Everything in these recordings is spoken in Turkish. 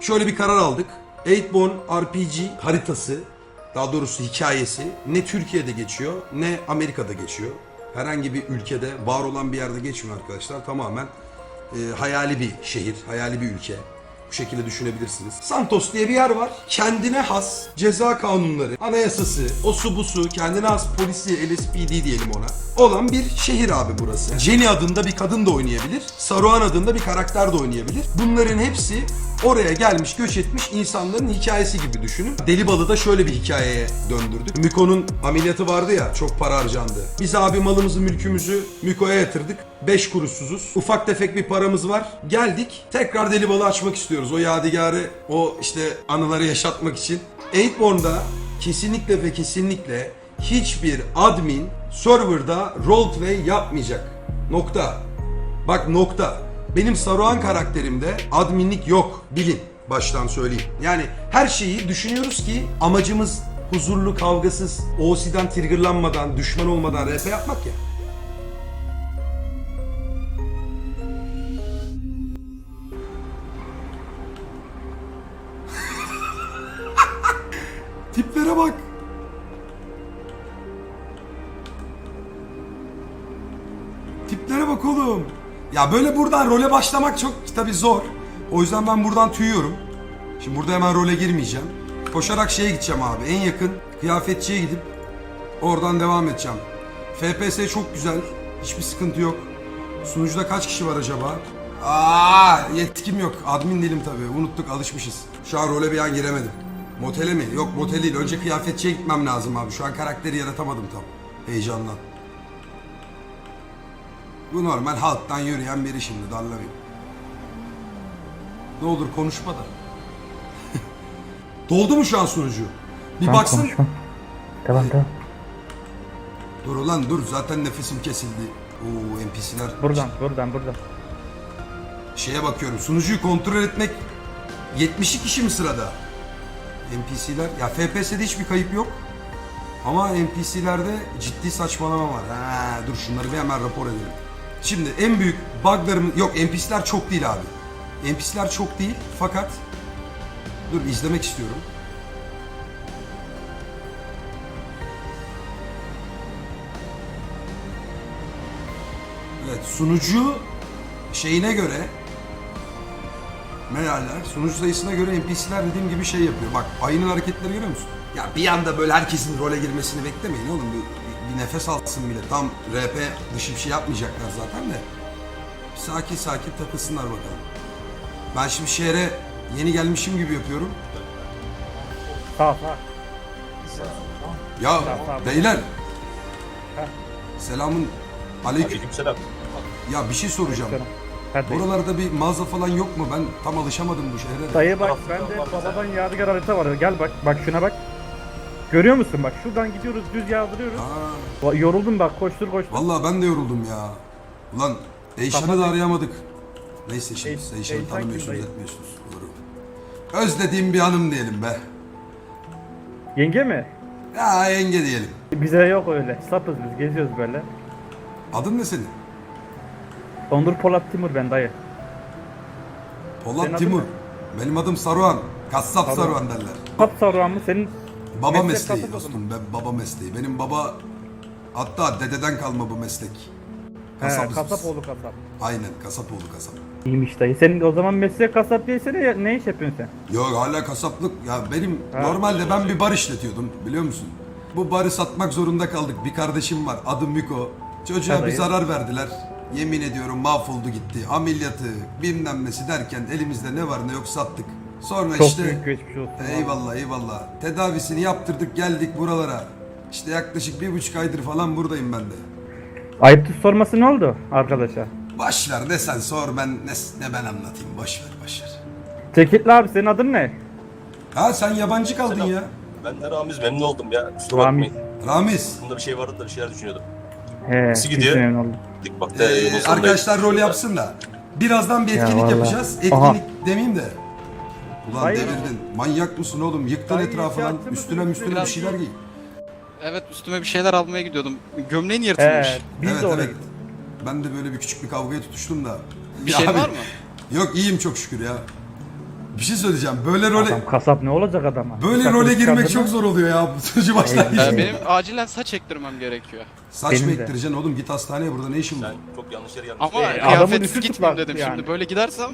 Şöyle bir karar aldık. Eightborn RPG haritası, daha doğrusu hikayesi ne Türkiye'de geçiyor ne Amerika'da geçiyor. Herhangi bir ülkede var olan bir yerde geçmiyor arkadaşlar. Tamamen e, hayali bir şehir, hayali bir ülke. Bu şekilde düşünebilirsiniz. Santos diye bir yer var. Kendine has ceza kanunları, anayasası, o su bu su, kendine has polisi, LSPD diyelim ona. Olan bir şehir abi burası. Jenny adında bir kadın da oynayabilir. Saruhan adında bir karakter de oynayabilir. Bunların hepsi oraya gelmiş, göç etmiş insanların hikayesi gibi düşünün. Deli Balı da şöyle bir hikayeye döndürdük. Miko'nun ameliyatı vardı ya, çok para harcandı. Biz abi malımızı, mülkümüzü Miko'ya yatırdık. 5 kuruşsuzuz. Ufak tefek bir paramız var. Geldik. Tekrar Deli Balı açmak istiyoruz. O yadigarı, o işte anıları yaşatmak için. Eightborn'da kesinlikle ve kesinlikle hiçbir admin serverda roleplay yapmayacak. Nokta. Bak nokta. Benim Saruhan karakterimde adminlik yok. Bilin. Baştan söyleyeyim. Yani her şeyi düşünüyoruz ki amacımız huzurlu, kavgasız, OC'den triggerlanmadan, düşman olmadan RP yapmak ya. Tiplere bak. Ya böyle buradan role başlamak çok tabii zor. O yüzden ben buradan tüyüyorum. Şimdi burada hemen role girmeyeceğim. Koşarak şeye gideceğim abi. En yakın kıyafetçiye gidip oradan devam edeceğim. FPS çok güzel. Hiçbir sıkıntı yok. Sunucuda kaç kişi var acaba? Aa, yetkim yok. Admin değilim tabii. Unuttuk, alışmışız. Şu an role bir an giremedim. Motele mi? Yok motel değil. Önce kıyafetçiye gitmem lazım abi. Şu an karakteri yaratamadım tam. Heyecandan. Bu normal halktan yürüyen biri şimdi darlamayayım. Ne olur konuşma da. Doldu mu şu an sunucu? Bir Tamam, baksın. konuşma. Tamam tamam. Dur ulan dur zaten nefesim kesildi. Oo NPC'ler. Buradan buradan buradan. Şeye bakıyorum sunucuyu kontrol etmek 72 kişi mi sırada? NPC'ler ya FPS'de hiçbir kayıp yok. Ama NPC'lerde ciddi saçmalama var. Ha, dur şunları bir hemen rapor edelim. Şimdi en büyük buglarım yok NPC'ler çok değil abi. NPC'ler çok değil fakat dur izlemek istiyorum. Evet sunucu şeyine göre ne derler? Sunucu sayısına göre NPC'ler dediğim gibi şey yapıyor. Bak ayının hareketleri görüyor musun? Ya bir anda böyle herkesin role girmesini beklemeyin oğlum. Bir, nefes alsın bile. Tam RP dışı bir şey yapmayacaklar zaten de. Sakin sakin takılsınlar bakalım. Ben şimdi şehre yeni gelmişim gibi yapıyorum. Sağ sağ. Ya Tamam. beyler. Ha. Selamun aleyküm. Aleykümselam. Ya bir şey soracağım. Hadi. Buralarda bir mağaza falan yok mu? Ben tam alışamadım bu şehre. de. Dayı bak bende babadan yadigar harita var. Gel bak bak şuna bak. Görüyor musun bak şuradan gidiyoruz düz yağdırıyoruz. Aa. Va- Yoruldum bak koştur koştur. Vallahi ben de yoruldum ya. Ulan Eyşan'ı da arayamadık. Neyse şimdi siz Eyşan'ı Eyşan tanımıyorsunuz kim dayı? etmiyorsunuz. Doğru. Özlediğim bir hanım diyelim be. Yenge mi? Ya yenge diyelim. Bize yok öyle. Sapız biz geziyoruz böyle. Adın ne senin? Onur Polat Timur ben dayı. Senin Polat adın Timur. ne? Benim adım Saruhan. Kassap Saruhan. Saruhan derler. Kap Saruhan mı senin? Baba Meslek mesleği kasap o dostum. Ben baba mesleği. Benim baba hatta dededen kalma bu meslek. Kasap biz. oğlu kasap. Aynen kasap oğlu kasap. İyiymiş dayı. Senin o zaman meslek kasap değilse ne, ne iş yapıyorsun sen? Yok hala kasaplık. Ya benim Ha. normalde ben bir bar işletiyordum biliyor musun? Bu barı satmak zorunda kaldık. Bir kardeşim var adı Miko. Çocuğa Ha, bir dayı. zarar verdiler. Yemin ediyorum mahvoldu gitti. Ameliyatı bilmem nesi derken elimizde ne var ne yok sattık. Sonra Çok işte büyük geçmiş olsun. eyvallah eyvallah. Tedavisini yaptırdık geldik buralara. İşte yaklaşık bir buçuk aydır falan buradayım ben de. Ayıptır sorması ne oldu arkadaşa? Boş ver ne sen sor ben ne, ne ben anlatayım boş ver boş ver. Abi senin adın ne? Ha sen yabancı kaldın Selam. ya. Ben de Ramiz memnun oldum ya. Kusura Ramiz. bakmayın. Ramiz. Bunda bir şey vardı da bir şeyler düşünüyordum. He, Nasıl gidiyor? memnun oldu. Dik bak da Ee, yolun sonundayız. arkadaşlar rol yapsın da. Birazdan bir Ya etkinlik vallahi. yapacağız. Etkinlik Aha. demeyeyim de. Ulan Hayır. devirdin. Manyak mısın oğlum? Yıktın Hayır, etrafı lan. yaptın mı? Üstüne üstüne bir Biraz şeyler giy. Evet üstüme bir şeyler almaya gidiyordum. Gömleğin He, yırtılmış. biz evet de oraya evet. gittik. Ben de böyle bir küçük bir kavgaya tutuştum da. Bir şey Abi, var mı? Yok iyiyim çok şükür ya. Bir şey söyleyeceğim. Böyle role Adam kasap ne olacak adama? böyle Sakın role girmek çok zor oluyor ya. Bu sunucu başlangıcı. Ee, benim acilen saç ektirmem gerekiyor. Saç Benim mı de. ektireceksin oğlum? Git hastaneye burada ne işin var? Sen çok yanlış yere gelmişsin. Ama Ee, adamın kıyafetsiz gitmeyeyim dedim yani. şimdi. Böyle gidersem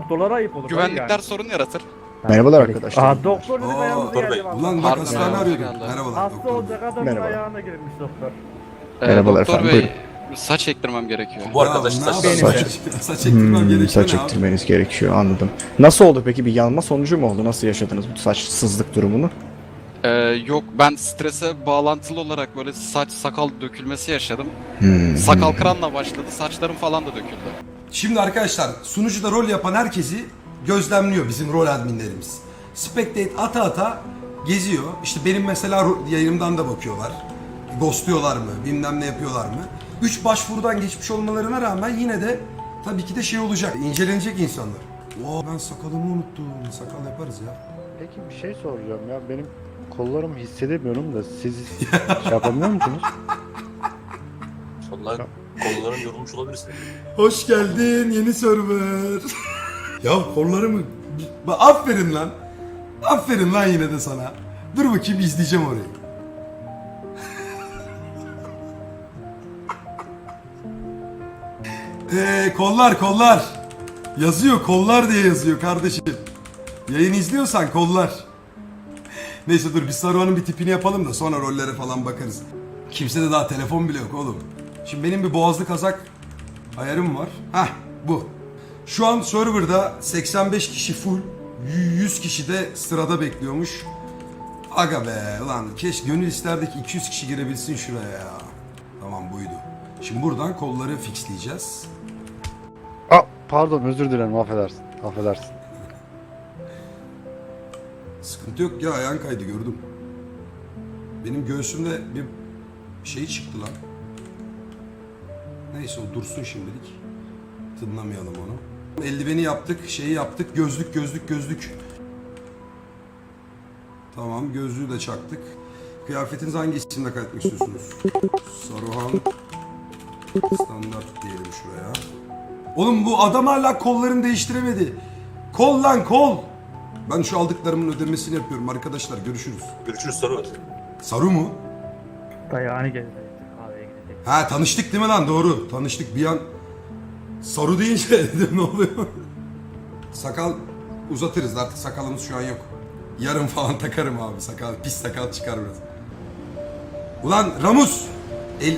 Doktorlara ayıp olur. güvenlikler yani. sorun yaratır. Merhabalar arkadaşlar. Aa doktor dedi Oo, ayağımıza doktor geldi. Ulan bak hastane merhaba. arıyordum. Geldi. Merhabalar. Hasta doktor. olacak adamın Merhaba. ayağına girmiş doktor. Ee, Merhabalar doktor efendim, bey, buyurun. saç ektirmem gerekiyor. Bu arkadaş Ya, ne saç? Saç. saç ektirmem Hmm, gerekiyor saç ne abi? ektirmeniz gerekiyor anladım. Nasıl oldu peki bir yanma sonucu mu oldu? Nasıl yaşadınız bu saçsızlık durumunu? Ee, yok ben strese bağlantılı olarak böyle saç sakal dökülmesi yaşadım. Hmm. Sakal kıranla başladı. Saçlarım falan da döküldü. Şimdi arkadaşlar sunucuda rol yapan herkesi gözlemliyor bizim rol adminlerimiz. Spectate ata ata geziyor. İşte benim mesela yayınımdan da bakıyorlar. Ghostluyorlar mı? Bilmem ne yapıyorlar mı? Üç başvurudan geçmiş olmalarına rağmen yine de tabii ki de şey olacak. incelenecek insanlar. Oo, ben sakalımı unuttum. Sakal yaparız ya. Peki bir şey soracağım ya benim kollarımı hissedemiyorum da siz şey yapamıyor musunuz? Vallahi kolların yorulmuş olabilirsin. Hoş geldin yeni server. ya kollarımı... Ba- Aferin lan. Aferin lan yine de sana. Dur bakayım izleyeceğim orayı. Eee kollar kollar. Yazıyor kollar diye yazıyor kardeşim. Yayın izliyorsan kollar. Neyse dur biz Saruhan'ın bir tipini yapalım da sonra rollere falan bakarız. Kimsede daha telefon bile yok oğlum. Şimdi benim bir boğazlı kazak ayarım var. Hah bu. Şu an serverda 85 kişi full, 100 kişi de sırada bekliyormuş. Aga be ulan keşke gönül isterdik 200 kişi girebilsin şuraya ya. Tamam buydu. Şimdi buradan kolları fixleyeceğiz. Aa, pardon özür dilerim affedersin. Affedersin. Sıkıntı yok ya ayağın kaydı gördüm. Benim göğsümde bir şey çıktı lan. Neyse o dursun şimdilik. Tınlamayalım onu. Eldiveni yaptık, şeyi yaptık. Gözlük, gözlük, gözlük. Tamam, gözlüğü de çaktık. Kıyafetinizi hangi isimle kaydetmek istiyorsunuz? Saruhan standart diyelim şuraya. Oğlum bu adam hala kollarını değiştiremedi. Kol lan kol. Ben şu aldıklarımın ödemesini yapıyorum arkadaşlar. Görüşürüz. Görüşürüz soru. Saru mu? Dayağını gezdi. Ha tanıştık değil mi lan? Doğru. Tanıştık bir an. Saru deyince dedim ne oluyor? Sakal uzatırız artık sakalımız şu an yok. Yarın falan takarım abi sakal. Pis sakal çıkar biraz. Ulan Ramus! El...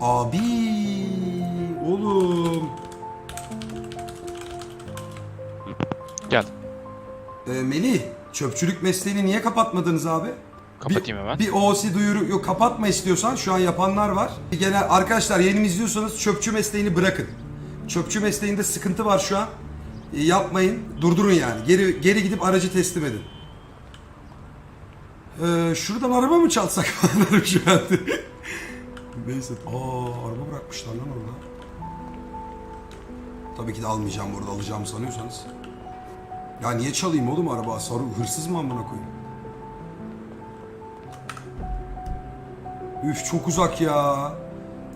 Abi oğlum. Gel. Ee, Melih, çöpçülük mesleğini niye kapatmadınız abi? Kapatayım bir, hemen. Bir OC duyuru yok kapatma istiyorsan şu an yapanlar var. Genel arkadaşlar yayını izliyorsanız çöpçü mesleğini bırakın. Çöpçü mesleğinde sıkıntı var şu an. E, yapmayın. Durdurun yani. Geri geri gidip aracı teslim edin. Ee, şuradan araba mı çalsak anlarım şu an. Neyse. Aa araba bırakmışlar lan orada. Tabii ki de almayacağım burada alacağımı sanıyorsanız. Ya niye çalayım oğlum araba? Sarı hırsız mı amına koyayım? Üf çok uzak ya.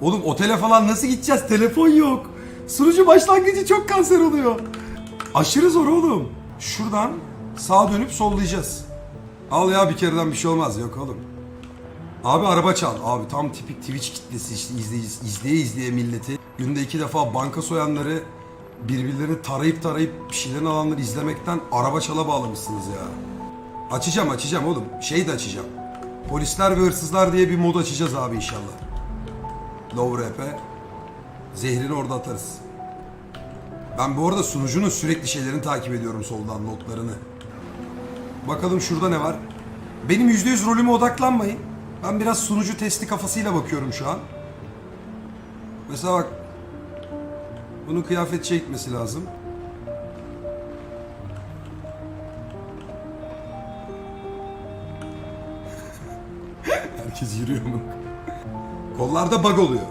Oğlum otele falan nasıl gideceğiz? Telefon yok. Sunucu başlangıcı çok kanser oluyor. Aşırı zor oğlum. Şuradan sağa dönüp sollayacağız. Al ya bir kereden bir şey olmaz. Yok oğlum. Abi araba çal. Abi tam tipik Twitch kitlesi işte izleyici, izleye izleye milleti. Günde iki defa banka soyanları birbirlerini tarayıp tarayıp bir şeylerin alanları izlemekten araba çala bağlamışsınız ya. Açacağım açacağım oğlum. Şey de açacağım. Polisler ve hırsızlar diye bir mod açacağız abi inşallah. Low rap'e. Zehrini orada atarız. Ben bu arada sunucunun sürekli şeylerini takip ediyorum soldan notlarını. Bakalım şurada ne var. Benim %100 rolüme odaklanmayın. Ben biraz sunucu testi kafasıyla bakıyorum şu an. Mesela bak. Bunun kıyafet çekmesi lazım. Herkes yürüyor mu? Kollarda bug oluyor.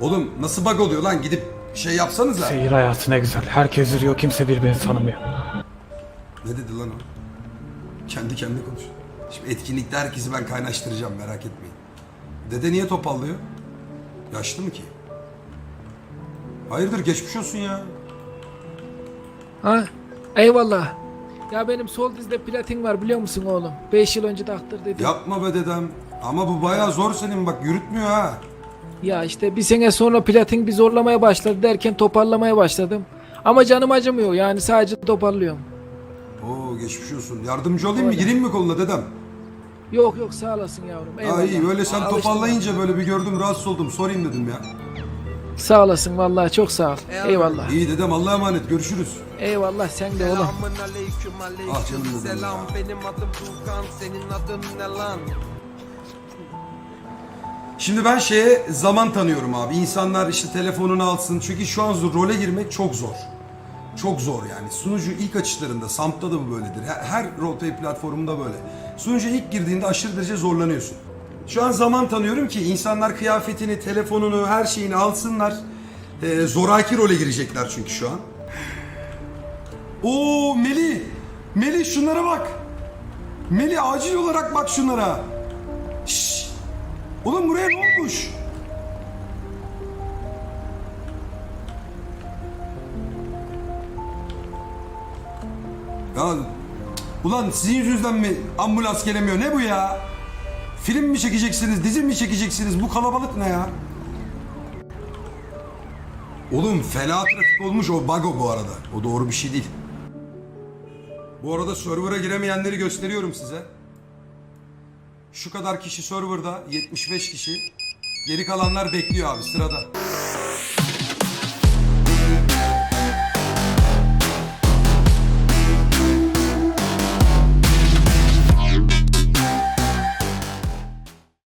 Oğlum nasıl bug oluyor lan? Gidip şey yapsanıza. Seyir hayatı ne güzel. Herkes yürüyor, kimse birbirini tanımıyor. Ne dedi lan o? Kendi kendine konuş. Şimdi etkinlikte herkesi ben kaynaştıracağım merak etmeyin. Dede niye topallıyor? Yaşlı mı ki? Hayırdır geçmiş olsun ya. Ha? Eyvallah. Ya benim sol dizde platin var biliyor musun oğlum? 5 yıl önce taktırdıydım. Yapma be dedem. Ama bu bayağı zor senin bak yürütmüyor ha. Ya işte bir sene sonra platin bir zorlamaya başladı derken toparlamaya başladım. Ama canım acımıyor yani sadece toparlıyorum. Oo geçmiş olsun. Yardımcı olayım mı? Öyle. Gireyim mi koluna dedem? Yok yok sağ olasın yavrum. Eyvallah. Aa iyi böyle sen Alıştım toparlayınca böyle bir gördüm rahatsız oldum. Sorayım dedim ya. Sağ olasın vallahi çok sağ ol. Eyvallah. İyi dedem Allah'a emanet görüşürüz. Eyvallah sen de oğlum. Ah canım dedem ya. benim adım Tuğkan senin adın ne lan? Şimdi ben şeye zaman tanıyorum abi. İnsanlar işte telefonunu alsın. Çünkü şu an role girmek çok zor. Çok zor yani. Sunucu ilk açışlarında, Samp'ta da bu böyledir. Her, her roleplay platformunda böyle. Sunucu ilk girdiğinde aşırı derece zorlanıyorsun. Şu an zaman tanıyorum ki insanlar kıyafetini, telefonunu, her şeyini alsınlar. Ee, zoraki role girecekler çünkü şu an. Oo Meli! Meli şunlara bak! Meli acil olarak bak şunlara. Şşş! Oğlum buraya ne olmuş? Ya ulan sizin yüzünüzden mi ambulans gelemiyor? Ne bu ya? Film mi çekeceksiniz, dizi mi çekeceksiniz? Bu kalabalık ne ya? Oğlum fena trafik olmuş o bago bu arada. O doğru bir şey değil. Bu arada server'a giremeyenleri gösteriyorum size. Şu kadar kişi serverda, 75 kişi. Geri kalanlar bekliyor abi sırada.